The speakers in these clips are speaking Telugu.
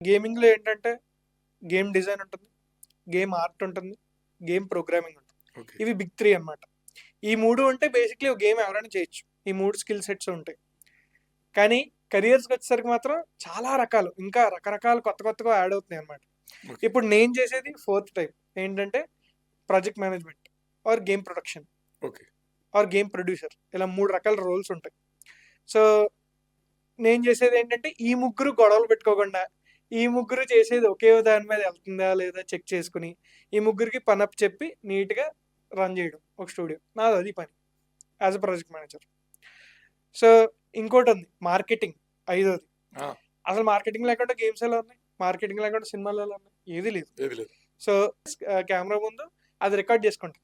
గేమింగ్‌లో ఏంటంటే గేమ్ డిజైన్ ఉంటుంది. గేమ్ ఆర్ట్ ఉంటుంది. గేమ్ ప్రోగ్రామింగ్ ఉంటుంది. ఇవి బిగ్ 3 అన్నమాట. ఈ 3 ఉంటే బేసిక్‌లీ ఒక గేమ్ ఎవరైనా చేయొచ్చు. ఈ 3 స్కిల్ సెట్స్ ఉంటాయి. కానీ కెరియర్స్‌కొచ్చేసరికి మాత్రం చాలా రకాలు ఇంకా రకరకాలు కొత్త కొత్తగా యాడ్ అవుతున్నాయి అన్నమాట. ఓకే. ఇప్పుడు నేను చేసేది ఫోర్త్ టైప్ ఏంటంటే project management or game production. Okay. Or game producer ఇలా 3 రకాల రోల్స్ ఉంటాయి. సో నేను చేసేది ఏంటంటే ఈ ముగ్గురు గొడవలు పెట్టుకోకుండా ఈ ముగ్గురు చేసేది ఒకే దాని మీద వెళ్తుందా లేదా చెక్ చేసుకొని ఈ ముగ్గురికి పని అప్ చెప్పి నీట్‌గా రన్ చేయడం ఒక స్టూడియో. నాది అది పని. As a project manager. So ఇంకోటుంది marketing ఐదోది. అసలు మార్కెటింగ్ లేకుండా గేమ్స్ ఎలా ఉన్నాయి? మార్కెటింగ్ లేకుండా సినిమాలు ఎలా ఉన్నాయి? ఏది లేదు. ఏది లేదు. సో కెమెరా ముందు అది రికార్డ్ చేసుకుంటాం.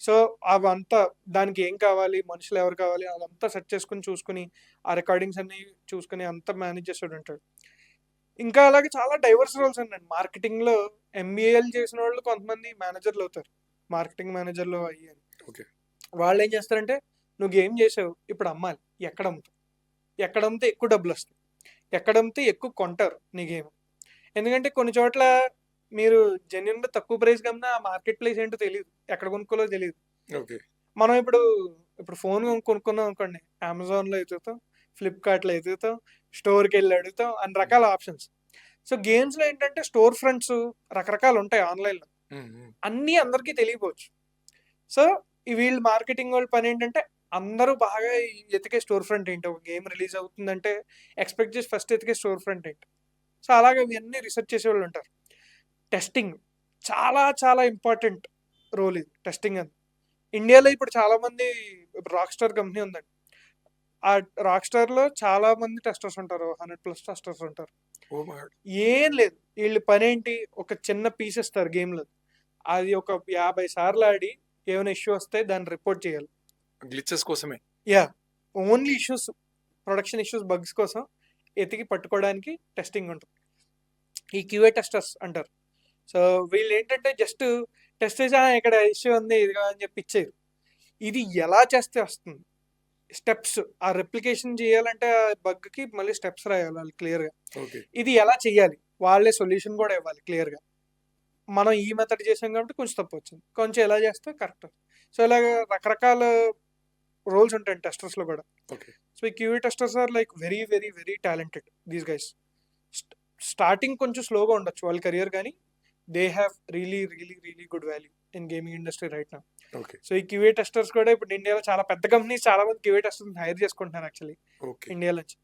సో అవంతా దానికి ఏం కావాలి? మనుషులు ఎవరు కావాలి? అదంతా సెట్ చేసుకొని చూసుకొని ఆ రికార్డింగ్స్ అన్నీ చూసుకొని అంతా మేనేజ్ చేసేవాడు ఉంటాడు. ఇంకా అలాగే చాలా డైవర్స్ రోల్స్ ఉన్నాయండి. మార్కెటింగ్‌లో ఎంబీఏలు చేసినోళ్ళు కొంతమంది మేనేజర్‌లు అవుతారు. మార్కెటింగ్ మేనేజర్‌లు అయ్యి అని. ఓకే. వాళ్ళేం చేస్తారంటే నువ్వు గేమ్ చేసావు. ఇప్పుడు అమ్మాలి. ఎక్కడ అమ్ముతావు? ఎక్కడ అమ్మితే ఎక్కువ డబ్బులొస్తాయి? ఎక్కడ అమ్మితే ఎక్కువ కొంటారు నీ గేమ్? ఎందుకంటే కొన్ని చోట్ల మీరు జెన్యూన్‌గా తక్కువ ప్రైస్‌కి అమ్మినా ఆ మార్కెట్ ప్లేస్ ఏంటో తెలీదు. ఎక్కడ కొనుక్కోవాలో తెలీదు. ఓకే. మనం ఇప్పుడు ఇప్పుడు ఫోన్ కొనుక్కున్నాం అనుకోండి. అమెజాన్‌లో ఎతుకుతాం. ఫ్లిప్‌కార్ట్‌లో ఎతుకుతాం. స్టోర్‌కెళ్ళి అడుగుతాం. అన్ని రకాల ఆప్షన్స్. సో గేమ్స్‌లో ఏంటంటే స్టోర్ ఫ్రంట్స్ రకరకాలు ఉంటాయి ఆన్‌లైన్‌లో. హ్మ్. హ్మ్. అన్నీ అందరికీ తెలియకపోవచ్చు. సో ఈ వీళ్ళు మార్కెటింగ్ వాళ్ళ పని ఏంటంటే అందరూ బాగా ఎతికే స్టోర్ ఫ్రంట్ ఏంటి? ఒక గేమ్ రిలీజ్ అవుతుందంటే ఎక్స్‌పెక్ట్ చేసి ఫస్ట్ ఎతికే స్టోర్ ఫ్రంట్ ఏంటి? సో అలాగా ఇవన్నీ రిసర్చ్ చేసేవాళ్ళు ఉంటారు. టెస్టింగ్ చాలా చాలా ఇంపార్టెంట్ రోల్ ఇది టెస్టింగ్ అని. ఇండియాలో ఇప్పుడు చాలా మంది ఇప్పుడు రాక్ స్టార్ కంపెనీ ఉందండి. ఆ రాక్ స్టార్‌లో చాలా మంది టెస్టర్స్ ఉంటారు. 100 ప్లస్ టెస్టర్స్ ఉంటారు. గాడ్! ఏం లేదు. వీళ్ళ పనేంటి ఒక చిన్న పీస్ ఇస్తారు గేమ్‌లో. అది ఒక 50 సార్లు ఆడి ఏమైనా ఇష్యూ వస్తే దాన్ని రిపోర్ట్ చేయాలి. గ్లిచెస్ కోసమే. Yeah! Only issues production issues, bugs కోసం ఎతికి పట్టుకోవడానికి టెస్టింగ్ ఉంటుంది. ఈ క్యూఏ టెస్టర్స్ అంటారు. సో వీళ్ళేంటంటే జస్ట్ టెస్ట్ చేసి! ఇక్కడ ఇష్యూ ఉంది ఇదిగో అని చెప్పి ఇచ్చేయరు. ఇది ఎలా చేస్తే వస్తుంది? స్టెప్స్ ఆ రెప్లికేషన్ చేయాలంటే ఆ బగ్‌కి మళ్ళీ స్టెప్స్ రాయాలి వాళ్ళు క్లియర్‌గా. ఓకే. ఇది ఎలా చేయాలి? వాళ్ళే సొల్యూషన్ కూడా ఇవ్వాలి క్లియర్‌గా. మనం ఈ మెథడ్ చేసాం కాబట్టి కొంచెం తప్పొచ్చింది. కొంచెం ఇలా చేస్తే కరెక్ట్. సో ఇలాగ రకరకాల రోల్స్ ఉంటాయండి టెస్టర్స్‌లో కూడా. ఓకే. సో ఈ QA testers are like very very very talented these guys. St starting కొంచెం స్లోగా ఉండొచ్చు వాళ్ళ కెరియర్ గానీ they have really really really good value in gaming industry right now. So ఈ క్యూఏ టెస్టర్స్ కూడా ఇప్పుడు ఇండియాలో చాలా పెద్ద కంపెనీస్ చాలా మంది క్యూఏ టెస్టర్స్‌ని హైర్ చేసుకుంటున్నారు యాక్చువల్లీ ఓకే. ఇండియా నుంచి.